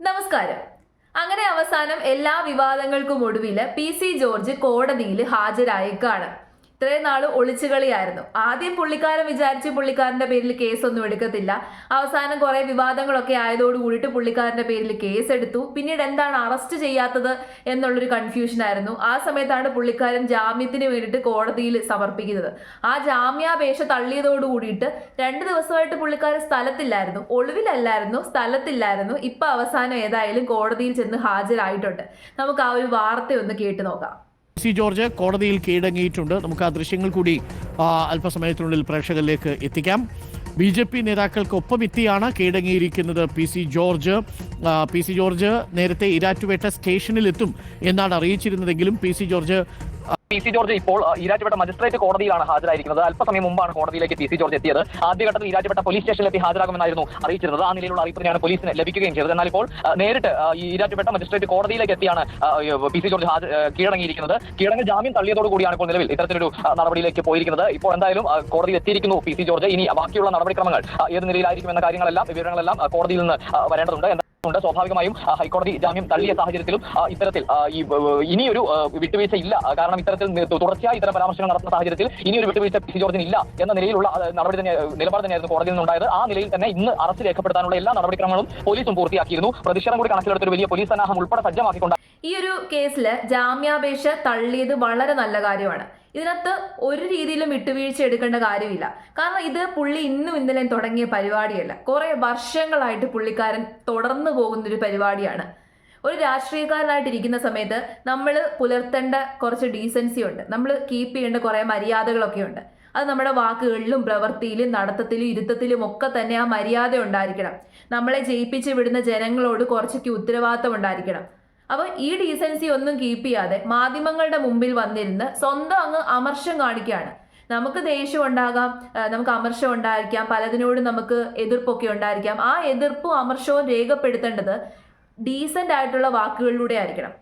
നമസ്കാരം. അങ്ങനെ അവസാനം എല്ലാ വിവാദങ്ങൾക്കും ഒടുവിൽ പി സി ജോർജ് കോടതിയിൽ ഹാജരായേക്കാണ്. ഇത്രയും നാൾ ഒളിച്ചുകളിയായിരുന്നു ആദ്യം പുള്ളിക്കാരൻ വിചാരിച്ച് പുള്ളിക്കാരന്റെ പേരിൽ കേസൊന്നും എടുക്കത്തില്ല. അവസാനം കുറെ വിവാദങ്ങളൊക്കെ ആയതോട് കൂടിയിട്ട് പുള്ളിക്കാരന്റെ പേരിൽ കേസ് എടുത്തു പിന്നീട് എന്താണ് അറസ്റ്റ് ചെയ്യാത്തത് എന്നുള്ളൊരു കൺഫ്യൂഷൻ ആയിരുന്നു. ആ സമയത്താണ് പുള്ളിക്കാരൻ ജാമ്യത്തിന് വേണ്ടിയിട്ട് കോടതിയിൽ സമർപ്പിക്കുന്നത്. ആ ജാമ്യാപേക്ഷ തള്ളിയതോട് കൂടിയിട്ട് രണ്ട് ദിവസമായിട്ട് പുള്ളിക്കാരൻ സ്ഥലത്തില്ലായിരുന്നു. ഒളിവിലല്ലായിരുന്നു സ്ഥലത്തില്ലായിരുന്നു. ഇപ്പൊ അവസാനം ഏതായാലും കോടതിയിൽ ചെന്ന് ഹാജരായിട്ടുണ്ട്. നമുക്ക് ആ ഒരു വാർത്ത ഒന്ന് കേട്ടു നോക്കാം. സി ജോർജ് കോടതിയിൽ കീഴടങ്ങിയിട്ടുണ്ട്. നമുക്ക് ആ ദൃശ്യങ്ങൾ കൂടി അല്പസമയത്തിനുള്ളിൽ പ്രേക്ഷകരിലേക്ക് എത്തിക്കാം. ബി ജെ പി നേതാക്കൾക്കൊപ്പം എത്തിയാണ് കീഴടങ്ങിയിരിക്കുന്നത് P C George. P C George നേരത്തെ ഇരാറ്റുപേട്ട സ്റ്റേഷനിലെത്തും എന്നാണ് അറിയിച്ചിരുന്നതെങ്കിലും P C George P C George ഇപ്പോൾ ഈരാറ്റുപേട്ട മജിസ്ട്രേറ്റ് കോടതിയിലാണ് ഹാജരായിരിക്കുന്നത്. അല്പസമയം മുമ്പാണ് കോടതിയിലേക്ക് പി സി ജോർജ് എത്തിയത്. ആദ്യഘട്ടത്തിൽ ഈരാറ്റുപേട്ട പോലീസ് സ്റ്റേഷനിലെത്തി ഹാജരാകുമെന്നായിരുന്നു അറിയിച്ചിരുന്നത്. ആ നിലയിലുള്ള അറിയിപ്പ് തന്നെയാണ് പോലീസിന് ലഭിക്കുകയും ചെയ്തത്. എന്നാൽ ഇപ്പോൾ നേരിട്ട് ഈ ഈരാറ്റുപേട്ട മജിസ്ട്രേറ്റ് കോടതിയിലേക്ക് എത്തിയാണ് പി സി ജോർജ് കീഴടങ്ങിയിരിക്കുന്നത്. കീഴടങ്ങി ജാമ്യം തള്ളിയതോട് കൂടിയാണ് ഇപ്പോൾ നിലവിൽ ഇത്തരത്തിലൊരു നടപടിയിലേക്ക് പോയിരിക്കുന്നത്. ഇപ്പോൾ എന്തായാലും കോടതിയിൽ എത്തിയിരിക്കുന്നു പി സി ജോർജ്. ഇനി ബാക്കിയുള്ള നടപടിക്രമങ്ങൾ ഏത് നിലയിലായിരിക്കും എന്ന കാര്യങ്ങളെല്ലാം വിവരങ്ങളെല്ലാം കോടതിയിൽ നിന്ന് വരേണ്ടതുണ്ട്. ഉണ്ട്. സ്വാഭാവികമായും ഹൈക്കോടതി ജാമ്യം തള്ളിയ സാഹചര്യത്തിലും ഇത്തരത്തിൽ ഈ ഇനിയൊരു വിട്ടുവീഴ്ച ഇല്ല. കാരണം ഇത്തരത്തിൽ തുടർച്ചയായി ഇത്തരം പരാമർശങ്ങൾ നടത്തുന്ന സാഹചര്യത്തിൽ ഇനിയൊരു വിട്ടുവീഴ്ച പി ജോർജിന് ഇല്ല എന്ന നിലയിലുള്ള നടപടി തന്നെ നിലപാട് തന്നെയായിരുന്നു കോടതിയിൽ നിന്നുണ്ടായത്. ആ നിലയിൽ തന്നെ ഇന്ന് അറസ്റ്റ് രേഖപ്പെടുത്താനുള്ള എല്ലാ നടപടിക്രമങ്ങളും പോലീസും പൂർത്തിയാക്കിയിരുന്നു. പ്രതിഷേധം കൂടി കണക്കിലെടുത്തൊരു വലിയ പോലീസ് സന്നാഹം ഉൾപ്പെടെ സജ്ജമാക്കിക്കൊണ്ട് ഈ ഒരു കേസിൽ ജാമ്യാപേക്ഷ തള്ളിയത് വളരെ നല്ല കാര്യമാണ്. ഇതിനകത്ത് ഒരു രീതിയിലും വിട്ടുവീഴ്ച എടുക്കേണ്ട കാര്യമില്ല. കാരണം ഇത് പുള്ളി ഇന്നും ഇന്നലെയും തുടങ്ങിയ പരിപാടിയല്ല. കുറെ വർഷങ്ങളായിട്ട് പുള്ളിക്കാരൻ തുടർന്നു പോകുന്നൊരു പരിപാടിയാണ്. ഒരു രാഷ്ട്രീയക്കാരനായിട്ടിരിക്കുന്ന സമയത്ത് നമ്മൾ പുലർത്തേണ്ട കുറച്ച് ഡീസൻസി ഉണ്ട്. നമ്മൾ കീപ്പ് ചെയ്യേണ്ട കുറേ മര്യാദകളൊക്കെ ഉണ്ട്. അത് നമ്മുടെ വാക്കുകളിലും പ്രവൃത്തിയിലും നടത്തത്തിലും ഇരുത്തത്തിലും ഒക്കെ തന്നെ ആ മര്യാദ ഉണ്ടായിരിക്കണം. നമ്മളെ ജയിപ്പിച്ച് വിടുന്ന ജനങ്ങളോട് കുറച്ചൊക്കെ ഉത്തരവാദിത്തം ഉണ്ടായിരിക്കണം. അപ്പോൾ ഈ ഡീസൻസി ഒന്നും കീപ്പ് ചെയ്യാതെ മാധ്യമങ്ങളുടെ മുമ്പിൽ വന്നിരുന്ന് സ്വന്തം അങ്ങ് അമർഷം കാണിക്കുകയാണ്. നമുക്ക് ദേഷ്യം ഉണ്ടാകാം നമുക്ക് അമർഷം ഉണ്ടായിരിക്കാം പലതിനോടും നമുക്ക് എതിർപ്പൊക്കെ ഉണ്ടായിരിക്കാം. ആ എതിർപ്പും അമർഷവും രേഖപ്പെടുത്തേണ്ടത് ഡീസന്റ് ആയിട്ടുള്ള വാക്കുകളിലൂടെ ആയിരിക്കണം.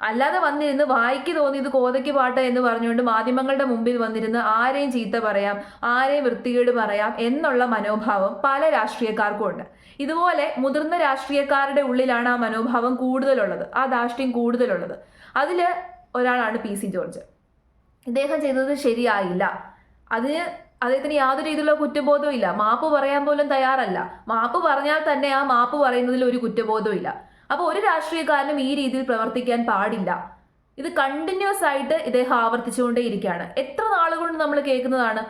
അല്ലാതെ വന്നിരുന്ന് വായിക്ക് തോന്നിയത് കോതയ്ക്ക് പാട്ട് എന്ന് പറഞ്ഞുകൊണ്ട് മാധ്യമങ്ങളുടെ മുമ്പിൽ വന്നിരുന്ന് ആരെയും ചീത്ത പറയാം ആരെയും വൃത്തികേട് പറയാം എന്നുള്ള മനോഭാവം പല രാഷ്ട്രീയക്കാർക്കും ഉണ്ട്. ഇതുപോലെ മുതിർന്ന രാഷ്ട്രീയക്കാരുടെ ഉള്ളിലാണ് ആ മനോഭാവം കൂടുതലുള്ളത് ആ ധാഷ്ട്യം കൂടുതലുള്ളത്. അതിൽ ഒരാളാണ് പി സി ജോർജ്. ഇദ്ദേഹം ചെയ്തത് ശരിയായില്ല. അതിന് അദ്ദേഹത്തിന് യാതൊരു രീതിയിലുള്ള കുറ്റബോധവും ഇല്ല. മാപ്പ് പറയാൻ പോലും തയ്യാറല്ല. മാപ്പ് പറഞ്ഞാൽ തന്നെ ആ മാപ്പ് പറയുന്നതിൽ ഒരു കുറ്റബോധവും ഇല്ല. അപ്പോൾ ഒരു രാഷ്ട്രീയക്കാരനും ഈ രീതിയിൽ പ്രവർത്തിക്കാൻ പാടില്ല. ഇത് കണ്ടിന്യൂസ് ആയിട്ട് ഇദ്ദേഹം ആവർത്തിച്ചുകൊണ്ടേയിരിക്കുകയാണ്. എത്ര നാളുകൊണ്ട് നമ്മൾ കേൾക്കുന്നതാണ്?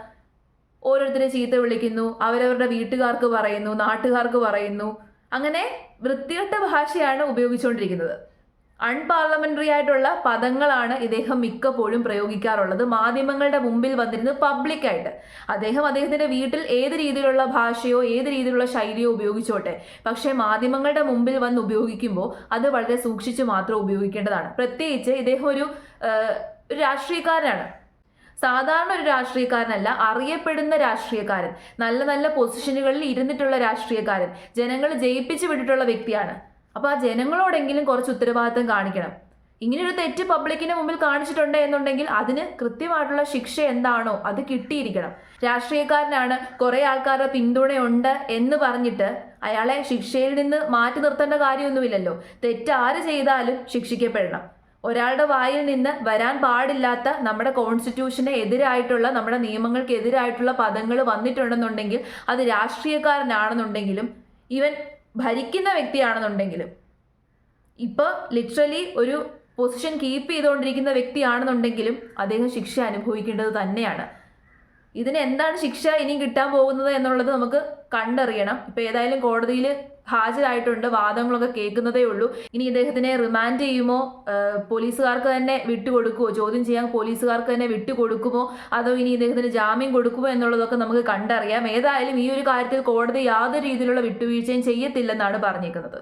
ഓരോരുത്തരെ ചീത്ത വിളിക്കുന്നു അവരവരുടെ വീട്ടുകാർക്ക് പറയുന്നു നാട്ടുകാർക്ക് പറയുന്നു. അങ്ങനെ വൃത്തികെട്ട ഭാഷയാണ് ഉപയോഗിച്ചുകൊണ്ടിരിക്കുന്നത്. അൺപാർലമെന്ററി ആയിട്ടുള്ള പദങ്ങളാണ് ഇദ്ദേഹം മിക്കപ്പോഴും പ്രയോഗിക്കാറുള്ളത്. മാധ്യമങ്ങളുടെ മുമ്പിൽ വന്നിരുന്ന് പബ്ലിക്കായിട്ട് അദ്ദേഹം അദ്ദേഹത്തിന്റെ വീട്ടിൽ ഏത് രീതിയിലുള്ള ഭാഷയോ ഏത് രീതിയിലുള്ള ശൈലിയോ ഉപയോഗിച്ചോട്ടെ. പക്ഷേ മാധ്യമങ്ങളുടെ മുമ്പിൽ വന്ന് ഉപയോഗിക്കുമ്പോൾ അത് വളരെ സൂക്ഷിച്ച് മാത്രം ഉപയോഗിക്കേണ്ടതാണ്. പ്രത്യേകിച്ച് ഇദ്ദേഹം ഒരു രാഷ്ട്രീയക്കാരനാണ്. സാധാരണ ഒരു രാഷ്ട്രീയക്കാരനല്ല അറിയപ്പെടുന്ന രാഷ്ട്രീയക്കാരൻ. നല്ല നല്ല പൊസിഷനുകളിൽ ഇരുന്നിട്ടുള്ള രാഷ്ട്രീയക്കാരൻ. ജനങ്ങൾ ജയിപ്പിച്ചു വിട്ടിട്ടുള്ള വ്യക്തിയാണ്. അപ്പോൾ ആ ജനങ്ങളോടെങ്കിലും കുറച്ച് ഉത്തരവാദിത്തം കാണിക്കണം. ഇങ്ങനൊരു തെറ്റ് പബ്ലിക്കിന് മുമ്പിൽ കാണിച്ചിട്ടുണ്ട് എന്നുണ്ടെങ്കിൽ അതിന് കൃത്യമായിട്ടുള്ള ശിക്ഷ എന്താണോ അത് കിട്ടിയിരിക്കണം. രാഷ്ട്രീയക്കാരനാണ് കുറേ ആൾക്കാരുടെ പിന്തുണയുണ്ട് എന്ന് പറഞ്ഞിട്ട് അയാളെ ശിക്ഷയിൽ നിന്ന് മാറ്റി നിർത്തേണ്ട കാര്യമൊന്നുമില്ലല്ലോ. തെറ്റ് ആര് ചെയ്താലും ശിക്ഷിക്കപ്പെടണം. ഒരാളുടെ വായിൽ നിന്ന് വരാൻ പാടില്ലാത്ത നമ്മുടെ കോൺസ്റ്റിറ്റ്യൂഷന് എതിരായിട്ടുള്ള നമ്മുടെ നിയമങ്ങൾക്ക് എതിരായിട്ടുള്ള പദങ്ങൾ വന്നിട്ടുണ്ടെന്നുണ്ടെങ്കിൽ അത് രാഷ്ട്രീയക്കാരനാണെന്നുണ്ടെങ്കിലും ഈവൻ ഭരിക്കുന്ന വ്യക്തിയാണെന്നുണ്ടെങ്കിലും ഇപ്പോൾ ലിറ്ററലി ഒരു പൊസിഷൻ കീപ്പ് ചെയ്തുകൊണ്ടിരിക്കുന്ന വ്യക്തിയാണെന്നുണ്ടെങ്കിലും അദ്ദേഹം ശിക്ഷ അനുഭവിക്കേണ്ടത് തന്നെയാണ്. ഇതിന് എന്താണ് ശിക്ഷ ഇനി കിട്ടാൻ പോകുന്നത് എന്നുള്ളത് നമുക്ക് കണ്ടറിയണം. ഇപ്പൊ ഏതായാലും കോടതിയിൽ ഹാജരായിട്ടുണ്ട് വാദങ്ങളൊക്കെ കേൾക്കുന്നതേ ഉള്ളൂ. ഇനി ഇദ്ദേഹത്തിനെ റിമാൻഡ് ചെയ്യുമോ? പോലീസുകാർക്ക് തന്നെ വിട്ടുകൊടുക്കുമോ ചോദ്യം ചെയ്യാൻ പോലീസുകാർക്ക് തന്നെ വിട്ടുകൊടുക്കുമോ? അതോ ഇനി ഇദ്ദേഹത്തിന് ജാമ്യം കൊടുക്കുമോ എന്നുള്ളതൊക്കെ നമുക്ക് കണ്ടറിയാം. ഏതായാലും ഈ ഒരു കാര്യത്തിൽ കോടതി യാതൊരു രീതിയിലുള്ള വിട്ടുവീഴ്ചയും ചെയ്യത്തില്ലെന്നാണ് പറഞ്ഞേക്കുന്നത്